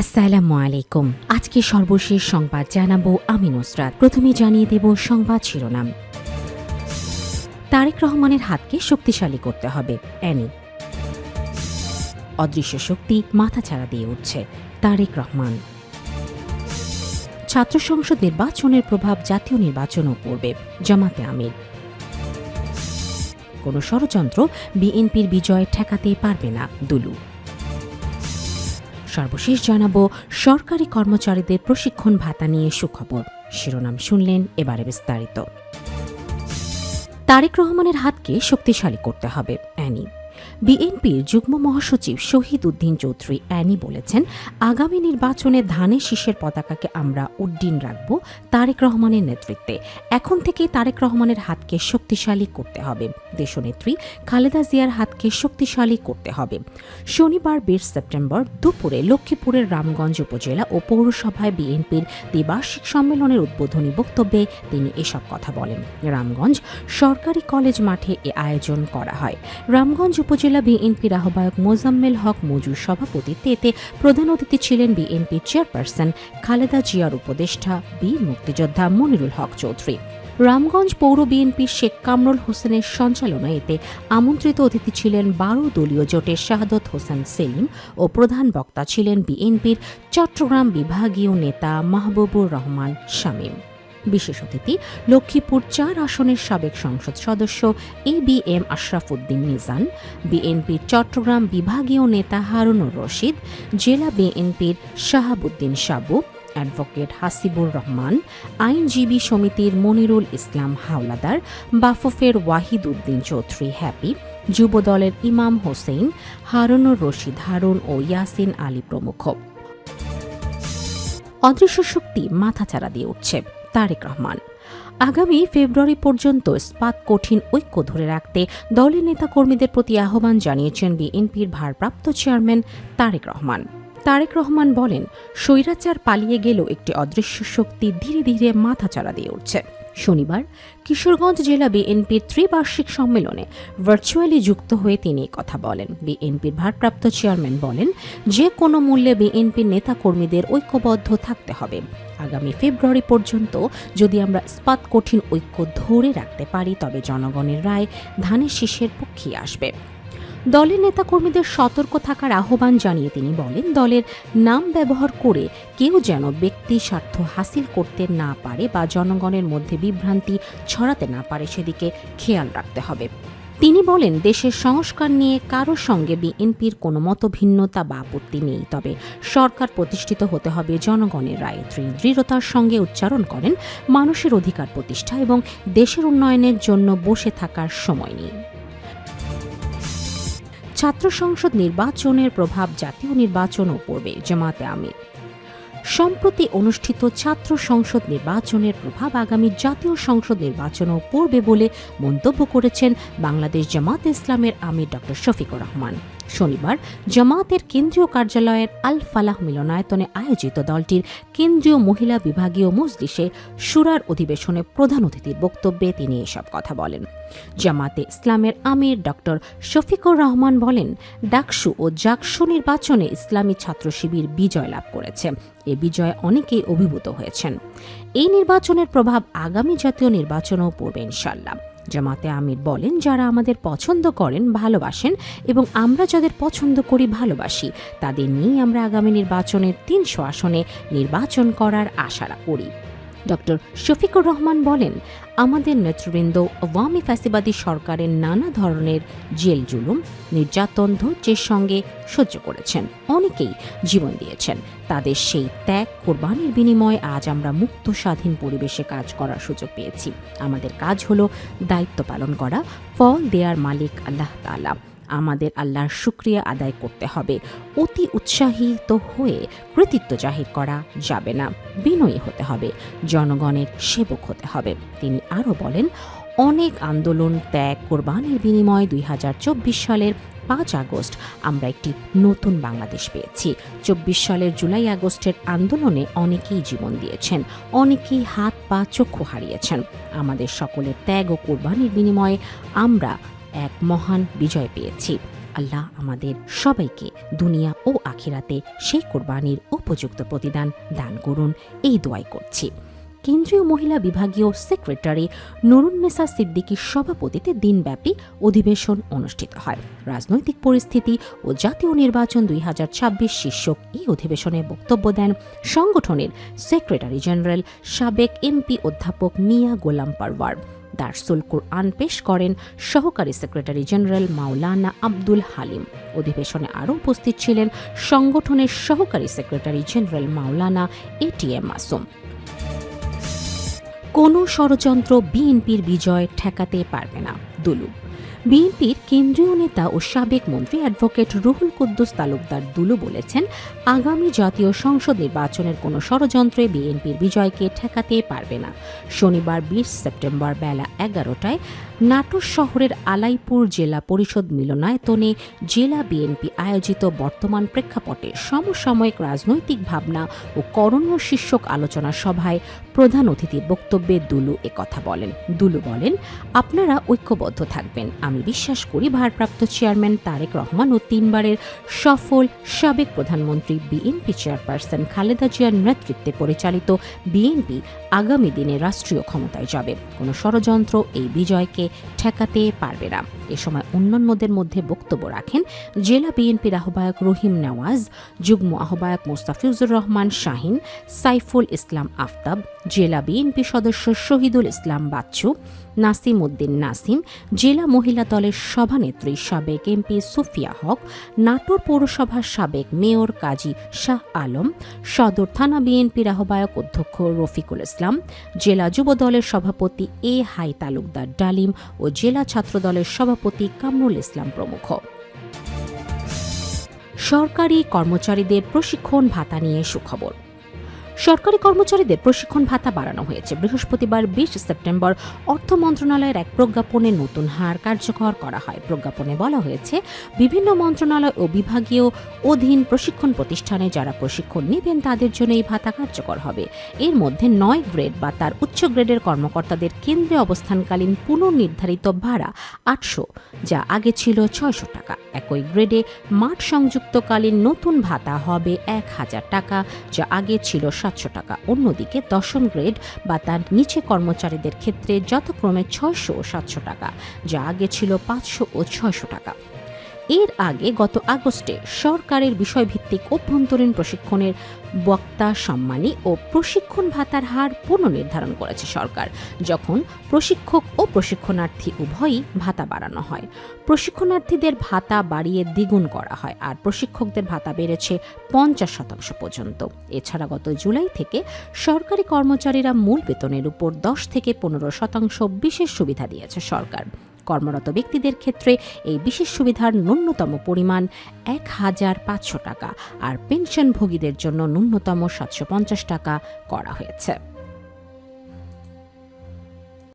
আসসালামু আলাইকুম। আজকে সর্বশেষ সংবাদ জানাব আমি নুসরাত। প্রথমে জানিয়ে দেব সংবাদ শিরোনাম। তারেক রহমানের হাতকে শক্তিশালী করতে হবে, অ্যানি। অদৃশ্য শক্তি মাথাছাড়া দিয়ে উঠছে, তারেক রহমান। ছাত্র সংসদ নির্বাচনের প্রভাব জাতীয় নির্বাচনও পড়বে, জামাতে আমির। কোনো ষড়যন্ত্র বিএনপির বিজয় ঠেকাতে পারবে না দুলু। সর্বশেষ জানাব, সরকারি কর্মচারীদের প্রশিক্ষণ ভাতা নিয়ে সুখবর। শিরোনাম শুনলেন এবারে বিস্তারিত। তারেক রহমানের হাতকে শক্তিশালী করতে হবে, অ্যানি। বিএনপির যুগ্ম মহাসচিব শহীদ উদ্দিন চৌধুরী অ্যানি বলেছেন, আগামী নির্বাচনে ধানের শীষের পতাকাকে আমরা উড্ডীন রাখব তারেক রহমানের নেতৃত্বে। এখন থেকে তারেক রহমানের হাতকে শক্তিশালী করতে হবে। দেশনেত্রী খালেদা জিয়ার হাতকে শক্তিশালী করতে হবে। শনিবার বিশ সেপ্টেম্বর দুপুরে লক্ষ্মীপুরের রামগঞ্জ উপজেলা ও পৌরসভায় বিএনপির দ্বিবার্ষিক সম্মেলনের উদ্বোধনী বক্তব্যে তিনি এসব কথা বলেন। রামগঞ্জ সরকারি কলেজ মাঠে এ আয়োজন করা হয়। রামগঞ্জ উপজেলা বিএনপির আহ্বায়ক মোজাম্মেল হক মজুর সভাপতিত্বে এতে প্রধান অতিথি ছিলেন বিএনপির চেয়ারপারসন খালেদা জিয়ার উপদেষ্টা বীর মুক্তিযোদ্ধা মনিরুল হক চৌধুরী। রামগঞ্জ পৌর বিএনপির শেখ কামরুল হোসেনের সঞ্চালনায় এতে আমন্ত্রিত অতিথি ছিলেন বারো দলীয় জোটের শাহাদত হোসেন সেলিম ও প্রধান বক্তা ছিলেন বিএনপির চট্টগ্রাম বিভাগীয় নেতা মাহবুবুর রহমান শামীম। বিশেষ অতিথি লক্ষ্মীপুর চার আসনের সাবেক সংসদ সদস্য A B M Ashraf Uddin Mizan, বিএনপির চট্টগ্রাম বিভাগীয় নেতা হারুনুর রশিদ, জেলা বিএনপির শাহাবুদ্দিন সাবু, অ্যাডভোকেট হাসিবুর রহমান, আইনজীবী সমিতির মনিরুল ইসলাম হাওলাদার, বাফফের ওয়াহিদ উদ্দিন চৌধুরী হ্যাপি, যুবদলের ইমাম হোসেন হারুনুর রশিদ হারুন ও ইয়াসিন আলী প্রমুখ। অদৃশ্য শক্তি মাথাচাড়া দিয়ে উঠছে। তারেক রহমান। আগামী ফেব্রুয়ারি পর্যন্ত ইস্পাত কঠিন ঐক্য ধরে রাখতে দলের নেতাকর্মীদের প্রতি আহ্বান জানিয়েছেন বিএনপির ভারপ্রাপ্ত চেয়ারম্যান তারেক রহমান। তারেক রহমান বলেন, স্বৈরাচার পালিয়ে গেলেও একটি অদৃশ্য শক্তি ধীরে ধীরে মাথাচাড়া দিয়ে উঠছে। শনিবার কিশোরগঞ্জ জেলা বিএনপির ত্রিবার্ষিক সম্মেলনে ভার্চুয়ালি যুক্ত হয়ে তিনি কথা বলেন। বিএনপির ভারপ্রাপ্ত চেয়ারম্যান বলেন, যে কোনো মূল্যে বিএনপির নেতাকর্মীদের ঐক্যবদ্ধ থাকতে হবে। আগামী ফেব্রুয়ারি পর্যন্ত যদি আমরা ইস্পাত কঠিন ঐক্য ধরে রাখতে পারি, তবে জনগণের রায় ধানের শীষের পক্ষে আসবে। দলের নেতাকর্মীদের সতর্ক থাকার আহ্বান জানিয়ে তিনি বলেন, দলের নাম ব্যবহার করে কেউ যেন ব্যক্তি স্বার্থ হাসিল করতে না পারে বা জনগণের মধ্যে বিভ্রান্তি ছড়াতে না পারে সেদিকে খেয়াল রাখতে হবে। তিনি বলেন, দেশের সংস্কার নিয়ে কারও সঙ্গে বিএনপির কোনো মতভিন্নতা বা আপত্তি নেই, তবে সরকার প্রতিষ্ঠিত হতে হবে জনগণের রায়ে। দৃঢ়তার সঙ্গে উচ্চারণ করেন, মানুষের অধিকার প্রতিষ্ঠা এবং দেশের উন্নয়নের জন্য বসে থাকার সময় নেই ছাত্র সংসদ নির্বাচনের প্রভাব জাতীয় নির্বাচনও পড়বে, জামাতে আমির সম্প্রতি অনুষ্ঠিত ছাত্র সংসদ নির্বাচনের প্রভাব আগামী জাতীয় সংসদ নির্বাচনও পড়বে বলে মন্তব্য করেছেন বাংলাদেশ জামাতে ইসলামের আমির ডক্টর শফিকুর রহমান। শনিবার জামাতের কেন্দ্রীয় কার্যালয়ের আল ফালাহ মিলনায়তনে আয়োজিত দলটির কেন্দ্রীয় মহিলা বিভাগীয় মজলিসে সুরার অধিবেশনে প্রধান অতিথির বক্তব্যে তিনি এসব কথা বলেন। জামাতে ইসলামের আমির ডক্টর শফিকুর রহমান বলেন, ডাকসু ও জাকসু নির্বাচনে ইসলামী ছাত্র শিবির বিজয় লাভ করেছে। এ বিজয়ে অনেকেই অভিভূত হয়েছেন। এই নির্বাচনের প্রভাব আগামী জাতীয় নির্বাচনেও পড়বে ইনশাল্লাহ জামাতে আমির বলেন, যারা আমাদের পছন্দ করেন, ভালোবাসেন এবং আমরা যাদের পছন্দ করি, ভালোবাসি, তাদের নিয়ে আমরা আগামী নির্বাচনের তিনশো আসনে নির্বাচন করার আশা করি। ডক্টর শফিকুর রহমান বলেন, আমাদের নেতৃবৃন্দ আওয়ামী ফ্যাসিবাদী সরকারের নানা ধরনের জেল জুলুম, নির্যাতন, ধৈর্যের সঙ্গে সহ্য করেছেন, অনেকেই জীবন দিয়েছেন। তাদের সেই ত্যাগ, কোরবানির বিনিময়ে আজ আমরা মুক্ত, স্বাধীন পরিবেশে কাজ করার সুযোগ পেয়েছি। আমাদের কাজ হলো দায়িত্ব পালন করা, ফল দেয়ার মালিক আল্লাহ তাআলা। আমাদের আল্লাহর শুক্রিয়া আদায় করতে হবে। অতি উৎসাহিত হয়ে কৃতিত্ব জাহির করা যাবে না। বিনয়ী হতে হবে, জনগণের সেবক হতে হবে। তিনি আরও বলেন, অনেক আন্দোলন ত্যাগ কোরবানির বিনিময়ে দুই হাজার চব্বিশ সালের পাঁচ আগস্ট আমরা একটি নতুন বাংলাদেশ পেয়েছি। চব্বিশ সালের জুলাই আগস্টের আন্দোলনে অনেকেই জীবন দিয়েছেন, অনেকেই হাত পা চক্ষু হারিয়েছেন। আমাদের সকলের ত্যাগ ও কোরবানির বিনিময়ে আমরা এক মহান বিজয় পেয়েছি। আল্লাহ আমাদের সবাইকে দুনিয়া ও আখিরাতে সেই কোরবানির উপযুক্ত প্রতিদান দান করুন, এই দোয়াই করছি। কেন্দ্রীয় মহিলা বিভাগীয় সেক্রেটারি নুরুন্নেসা সিদ্দিকীর সভাপতিতে দিনব্যাপী অধিবেশন অনুষ্ঠিত হয়। রাজনৈতিক পরিস্থিতি ও জাতীয় নির্বাচন দুই হাজার ছাব্বিশ শীর্ষক এই অধিবেশনে বক্তব্য দেন সংগঠনের সেক্রেটারি জেনারেল সাবেক এমপি অধ্যাপক মিয়া গোলাম পারওয়ার। দারসুল কোরআন পেশ করেন সহকারী সেক্রেটারি জেনারেল মাওলানা আব্দুল হালিম। অধিবেশনে আরও উপস্থিত ছিলেন সংগঠনের সহকারী secretary general Maulana ATM Masum. কোনো ষড়যন্ত্র বিএনপির বিজয় ঠেকাতে পারবে না দুলু বিএনপির কেন্দ্রীয় নেতা ও সাবেক মন্ত্রী অ্যাডভোকেট রুহুল কুদ্দুস তালুকদার দুলু বলেছেন, আগামী জাতীয় সংসদ নির্বাচনের কোনো ষড়যন্ত্রে বিএনপির বিজয়কে ঠেকাতে পারবে না। শনিবার বিশ সেপ্টেম্বর বেলা এগারোটায় নাটোর শহরের আলাইপুর জেলা পরিষদ মিলনায়তনে জেলা বিএনপি আয়োজিত বর্তমান প্রেক্ষাপটে সমসাময়িক রাজনৈতিক ভাবনা ও করণীয় শীর্ষক আলোচনা সভায় প্রধান অতিথির বক্তব্যে দুলু কথা বলেন। দুলু বলেন, আপনারা ঐক্যবদ্ধ থাকবেন। আমি বিশ্বাস করি ভারপ্রাপ্ত চেয়ারম্যান তারেক রহমান ও তিনবারের সফল, সাবেক প্রধানমন্ত্রী বিএনপি চেয়ারপারসন খালেদা জিয়ার নেতৃত্বে পরিচালিত বিএনপি আগামী দিনে রাষ্ট্রীয় ক্ষমতায় যাবে। কোনো ষড়যন্ত্র এই বিজয়কে ঠেকাতে পারবে না। এ সময় অন্যান্যদের মধ্যে বক্তব্য রাখেন জেলা বিএনপির আহ্বায়ক রহিম নওয়াজ, যুগ্ম আহ্বায়ক মোস্তাফিজুর রহমান শাহিন, সাইফুল ইসলাম আফতাব জেলা বিএনপি সদস্য শহীদুল ইসলাম বাচ্চু, নাসিম উদ্দিন নাসিম, জেলা মহিলা দলের সভানেত্রী সাবেক এমপি সুফিয়া হক, নাটোর পৌরসভার সাবেক মেয়র কাজী শাহ আলম, সদর থানা বিএনপির আহ্বায়ক অধ্যক্ষ রফিকুল ইসলাম, জেলা যুব দলের সভাপতি এ হাই তালুকদার ডালিম ও জেলা ছাত্র দলের সভাপতি কামরুল ইসলাম প্রমুখ। সরকারি কর্মচারীদের প্রশিক্ষণ ভাতা নিয়ে সুখবর। সরকারি কর্মচারীদের প্রশিক্ষণ ভাতা বাড়ানো হয়েছে। বৃহস্পতিবার বিশ সেপ্টেম্বর অর্থ মন্ত্রণালয়ের এক প্রজ্ঞাপনে নতুন হার কার্যকর করা হয়। প্রজ্ঞাপনে বলা হয়েছে, বিভিন্ন মন্ত্রণালয় ও বিভাগীয় অধীন প্রশিক্ষণ প্রতিষ্ঠানে যারা প্রশিক্ষণ নেবেন, তাদের জন্য এই ভাতা কার্যকর হবে। এর মধ্যে নয় গ্রেড বা তার উচ্চ গ্রেডের কর্মকর্তাদের কেন্দ্রে অবস্থানকালীন পুনর্নির্ধারিত ভাড়া আটশো, যা আগে ছিল ছয়শো টাকা। একই গ্রেডে মাঠ সংযুক্তকালীন নতুন ভাতা হবে এক হাজার টাকা, যা আগে ছিল সাতশো টাকা। অন্যদিকে দশম গ্রেড বা তার নিচে কর্মচারীদের ক্ষেত্রে যথাক্রমে ছয়শো ও সাতশো টাকা, যা আগে ছিল পাঁচশো ও ছয়শো টাকা। এর আগে গত আগস্টে সরকারের বিষয়ভিত্তিক অভ্যন্তরীণ প্রশিক্ষণের বক্তা, সম্মানী ও প্রশিক্ষণ ভাতার হার পুনর্নির্ধারণ করেছে সরকার, যখন প্রশিক্ষক ও প্রশিক্ষণার্থী উভয়ই ভাতা বাড়ানো হয়। প্রশিক্ষণার্থীদের ভাতা বাড়িয়ে দ্বিগুণ করা হয় আর প্রশিক্ষকদের ভাতা বেড়েছে পঞ্চাশ শতাংশ পর্যন্ত। এছাড়া গত জুলাই থেকে সরকারি কর্মচারীরা মূল বেতনের উপর দশ থেকে পনেরো শতাংশ বিশেষ সুবিধা দিয়েছে সরকার। কর্মরত ব্যক্তিদের ক্ষেত্রে এই বিশেষ সুবিধার ন্যূনতম পরিমাণ এক হাজার পাঁচশো টাকা। আর পেনশনভোগীদের জন্য ন্যূনতম সাতশো পঞ্চাশ টাকা করা হয়েছে।